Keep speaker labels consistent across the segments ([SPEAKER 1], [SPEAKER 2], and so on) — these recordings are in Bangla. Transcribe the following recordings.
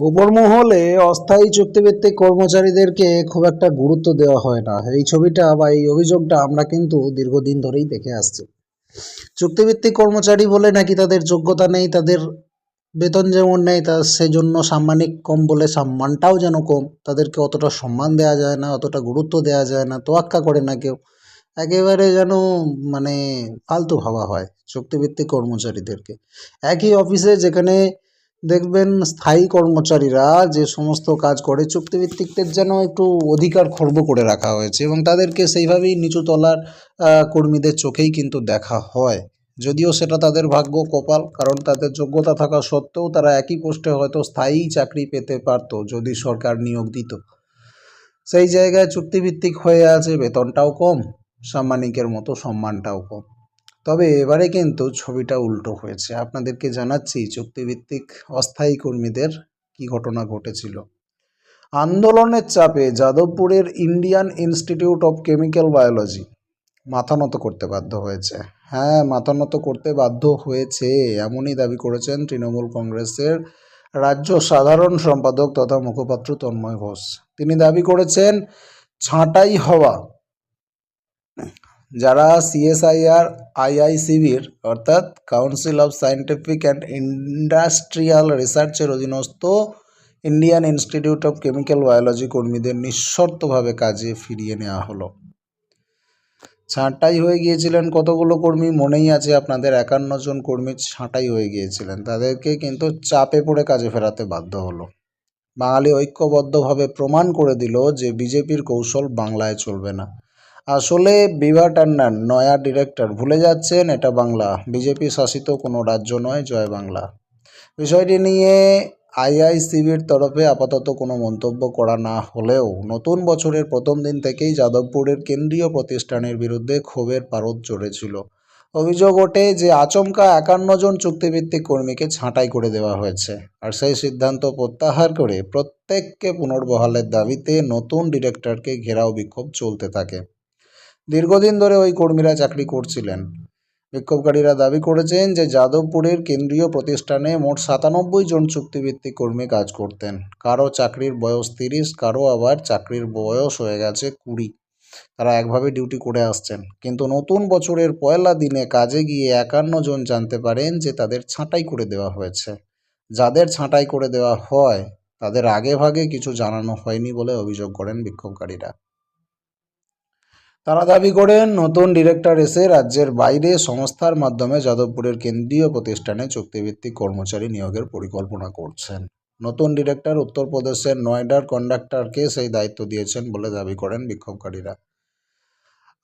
[SPEAKER 1] উপর মহলে অস্থায়ী চুক্তিভিত্তিক কর্মচারীদেরকে খুব একটা গুরুত্ব দেওয়া হয় না। এই ছবিটা বা এই অভিযোগটা আমরা কিন্তু দীর্ঘদিন ধরেই দেখে আসছি। চুক্তিভিত্তিক কর্মচারী বলে নাকি তাদের যোগ্যতা নেই, তাদের বেতন যেমন নেই, তা সেজন্য সাম্মানিক কম বলে সম্মানটাও যেন কম। তাদেরকে অতটা সম্মান দেওয়া যায় না, অতটা গুরুত্ব দেওয়া যায় না, তোয়াক্কা করে না কেউ। একেবারে যেন মানে ফালতু ভাবা হয় চুক্তিভিত্তিক কর্মচারীদেরকে। একই অফিসে যেখানে দেখবেন স্থায়ী কর্মচারীরা যে সমস্ত কাজ করে চুক্তিভিত্তিকদের যেন একটু অধিকার খর্ব করে রাখা হয়েছে এবং তাদেরকে সেইভাবেই নিচু তলার কর্মীদের চোখেই কিন্তু দেখা হয়। যদিও সেটা তাদের ভাগ্য কপাল, কারণ তাদের যোগ্যতা থাকা সত্ত্বেও তারা একই পোস্টে হয়তো স্থায়ী চাকরি পেতে পারতো যদি সরকার নিয়োগ দিত। সেই জায়গায় চুক্তিভিত্তিক হয়ে আছে, বেতনটাও কম, সাম্মানিকের মতো সম্মানটাও কম। তবে এবারে কিন্তু ছবিটা উল্টো হয়েছে। আপনাদেরকে জানাচ্ছি, চুক্তিভিত্তিক অস্থায়ী কর্মীদের কি ঘটনা ঘটেছিল? আন্দোলনের চাপে যাদবপুরের Indian Institute of Chemical Biology মাথা নত করতে বাধ্য হয়েছে। হ্যাঁ মাথা নত করতে বাধ্য হয়েছে, এমনই দাবি করেছেন তৃণমূল কংগ্রেসের রাজ্য সাধারণ সম্পাদক তথা মুখপাত্র তন্ময় ঘোষ। তিনি দাবি করেছেন, ছাঁটাই হওয়া যারা সিএসআইআর, আইআইসিবির, অর্থাৎ council of scientific and industrial রিসার্চের অধীনস্থ Indian Institute of Chemical Biology কর্মীদের নিঃশর্তভাবে কাজে ফিরিয়ে নেওয়া হলো। ছাঁটাই হয়ে গিয়েছিলেন কতগুলো কর্মী মনেই আছে আপনাদের, একান্ন জন কর্মী ছাঁটাই হয়ে গিয়েছিলেন। তাদেরকে কিন্তু চাপে পড়ে কাজে ফেরাতে বাধ্য হলো। বাঙালি ঐক্যবদ্ধভাবে প্রমাণ করে দিল যে বিজেপির কৌশল বাংলায় চলবে না। আসলে বিভা টান্ডান নয়া ডিরেক্টর ভুলে যাচ্ছেন, এটা বাংলা। বিজেপি শাসিত কোনো রাজ্য নয়, জয় বাংলা। বিষয়টি নিয়ে আইআইসিবির তরফে আপাতত কোনো মন্তব্য করা না হলেও নতুন বছরের প্রথম দিন থেকেই যাদবপুরের কেন্দ্রীয় প্রতিষ্ঠানের বিরুদ্ধে ক্ষোভের পারদ চড়েছিল। অভিযোগ ওঠে যে আচমকা একান্ন জন চুক্তিভিত্তিক কর্মীকে ছাঁটাই করে দেওয়া হয়েছে আর সেই সিদ্ধান্ত প্রত্যাহার করে প্রত্যেককে পুনর্বহালের দাবিতে নতুন ডিরেক্টরকে ঘেরাও বিক্ষোভ চলতে থাকে। দীর্ঘদিন ধরে ওই কর্মীরা চাকরি করছিলেন। বিক্ষোভকারীরা দাবি করেছেন যে যাদবপুরের কেন্দ্রীয় প্রতিষ্ঠানে মোট সাতানব্বই জন চুক্তিভিত্তিক কর্মী কাজ করতেন। কারও চাকরির বয়স তিরিশ, কারও আবার চাকরির বয়স হয়ে গেছে কুড়ি। তারা একভাবে ডিউটি করে আসছেন। কিন্তু নতুন বছরের পয়লা দিনে কাজে গিয়ে একান্ন জন জানতে পারেন যে তাদের ছাঁটাই করে দেওয়া হয়েছে। যাদের ছাঁটাই করে দেওয়া হয়, তাদের আগে ভাগে কিছু জানানো হয়নি বলে অভিযোগ করেন বিক্ষোভকারীরা। তারা দাবি করেন, নতুন ডিরেক্টর এসে রাজ্যের বাইরে সংস্থার মাধ্যমে যাদবপুরের কেন্দ্রীয় প্রতিষ্ঠানে চুক্তিভিত্তিক কর্মচারী নিয়োগের পরিকল্পনা করছেন। নতুন ডিরেক্টর উত্তরপ্রদেশের নয়ডার কন্ডাক্টরকে সেই দায়িত্ব দিয়েছেন বলে দাবি করেন বিক্ষোভকারীরা।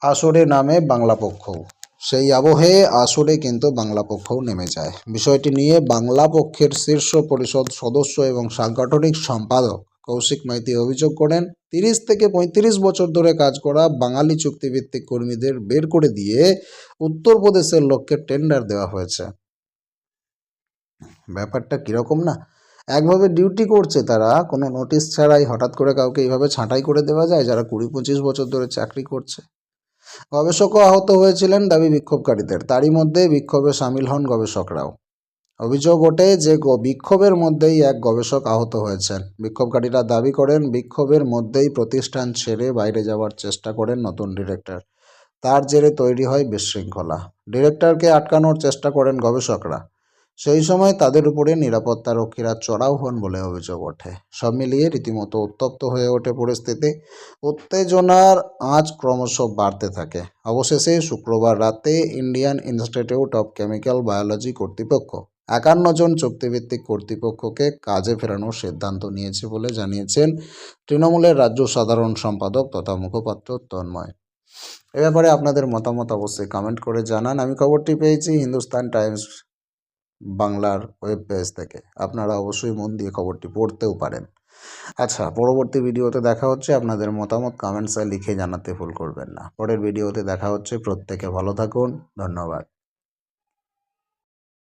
[SPEAKER 1] আসরে নামে বাংলা পক্ষ সেই আবহে আসরে কিন্তু বাংলা পক্ষও নেমে যায়। বিষয়টি নিয়ে বাংলা পক্ষের শীর্ষ পরিষদ সদস্য এবং সাংগঠনিক সম্পাদক কৌশিক মাইতি অভিযোগ করেন, তিরিশ থেকে পঁয়ত্রিশ বছর ধরে কাজ করা বাঙালি চুক্তিভিত্তিক কর্মীদের বের করে দিয়ে উত্তরপ্রদেশের লোককে টেন্ডার দেওয়া হয়েছে। ব্যাপারটা কীরকম না? একভাবে ডিউটি করছে তারা, কোনো নোটিশ ছাড়াই হঠাৎ করে কাউকে এইভাবে ছাঁটাই করে দেওয়া যায় যারা কুড়ি পঁচিশ বছর ধরে চাকরি করছে। গবেষকও আহত হয়েছিলেন দাবি বিক্ষোভকারীদের, তারই মধ্যে বিক্ষোভে সামিল হন গবেষকরাও। অভিযোগ ওঠে যে বিক্ষোভের মধ্যেই এক গবেষক আহত হয়েছেন। বিক্ষোভকারীরা দাবি করেন, বিক্ষোভের মধ্যেই প্রতিষ্ঠান ছেড়ে বাইরে যাওয়ার চেষ্টা করেন নতুন ডিরেক্টর। তার জেরে তৈরি হয় বিশৃঙ্খলা। ডিরেক্টরকে আটকানোর চেষ্টা করেন গবেষকরা। সেই সময় তাদের উপরে নিরাপত্তা রক্ষীরা চড়াও হন বলে অভিযোগ ওঠে। সব মিলিয়ে রীতিমতো উত্তপ্ত হয়ে ওঠে পরিস্থিতি। উত্তেজনার আঁচ ক্রমশ বাড়তে থাকে। অবশেষে শুক্রবার রাতে Indian Institute of Chemical Biology কর্তৃপক্ষ একান্ন জন চুক্তিভিত্তিক কর্তৃপক্ষকে কাজে ফেরানোর সিদ্ধান্ত নিয়েছে বলে জানিয়েছেন তৃণমূলের রাজ্য সাধারণ সম্পাদক তথা মুখপাত্র তন্ময়। এ ব্যাপারে আপনাদের মতামত অবশ্যই কমেন্ট করে জানান। আমি খবরটি পেয়েছি হিন্দুস্তান টাইমস বাংলার ওয়েব পেজ থেকে। আপনারা অবশ্যই মন দিয়ে খবরটি পড়তেও পারেন। আচ্ছা পরবর্তী ভিডিওতে দেখা হচ্ছে। আপনাদের মতামত কমেন্টসে লিখে জানাতে ভুল করবেন না। পরের ভিডিওতে দেখা হচ্ছে। প্রত্যেকে ভালো থাকুন। ধন্যবাদ।